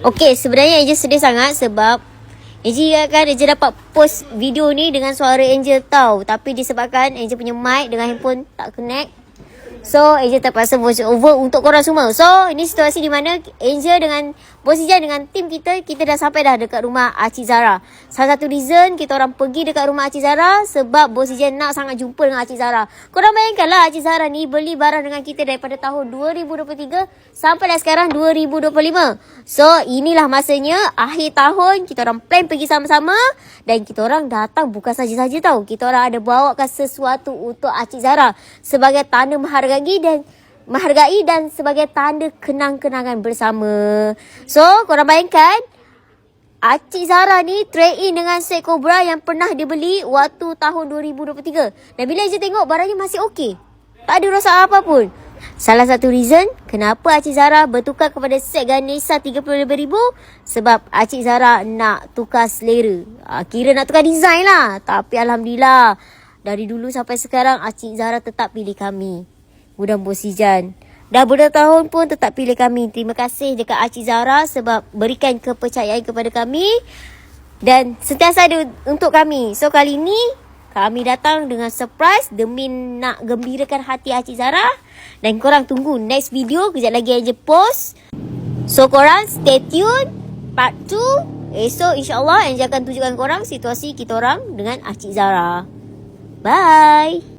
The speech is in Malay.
Okay, sebenarnya Angel sedih sangat sebab Angel kan Angel dapat post video ni dengan suara Angel tau. Tapi disebabkan Angel punya mic dengan handphone tak connect. So, Angel terpaksa voice over untuk korang semua. So, ini situasi di mana Angel dengan Bos Ijan dengan tim kita, kita dah sampai dah dekat rumah Acik Zara. Salah satu reason kita orang pergi dekat rumah Acik Zara sebab Bos Ijan nak sangat jumpa dengan Acik Zara. Korang bayangkanlah Acik Zara ni beli barang dengan kita daripada tahun 2023 sampai dah sekarang 2025. So, inilah masanya akhir tahun kita orang plan pergi sama-sama dan kita orang datang bukan saja-saja tau. Kita orang ada bawakan sesuatu untuk Acik Zara sebagai tanda menghargai dan menghargai dan sebagai tanda kenang-kenangan bersama. So, korang bayangkan Acik Zara ni trade in dengan set Cobra yang pernah dia beli waktu tahun 2023. Dan bila je tengok barangnya masih okey. Tak ada rosak apa pun. Salah satu reason kenapa Acik Zara bertukar kepada set Ganesha RM35,000 sebab Acik Zara nak tukar selera. Ha, kira nak tukar design lah. Tapi Alhamdulillah dari dulu sampai sekarang Acik Zara tetap pilih kami. Gudang Bos Ijan. Dah bertahun pun tetap pilih kami. Terima kasih dekat Acik Zara sebab berikan kepercayaan kepada kami dan sentiasa ada untuk kami. So kali ni kami datang dengan surprise demi nak gembirakan hati Acik Zara dan korang tunggu next video kejap lagi aja post. So korang stay tune part 2 esok insyaAllah Angel akan tunjukkan korang situasi kita orang dengan Acik Zara. Bye.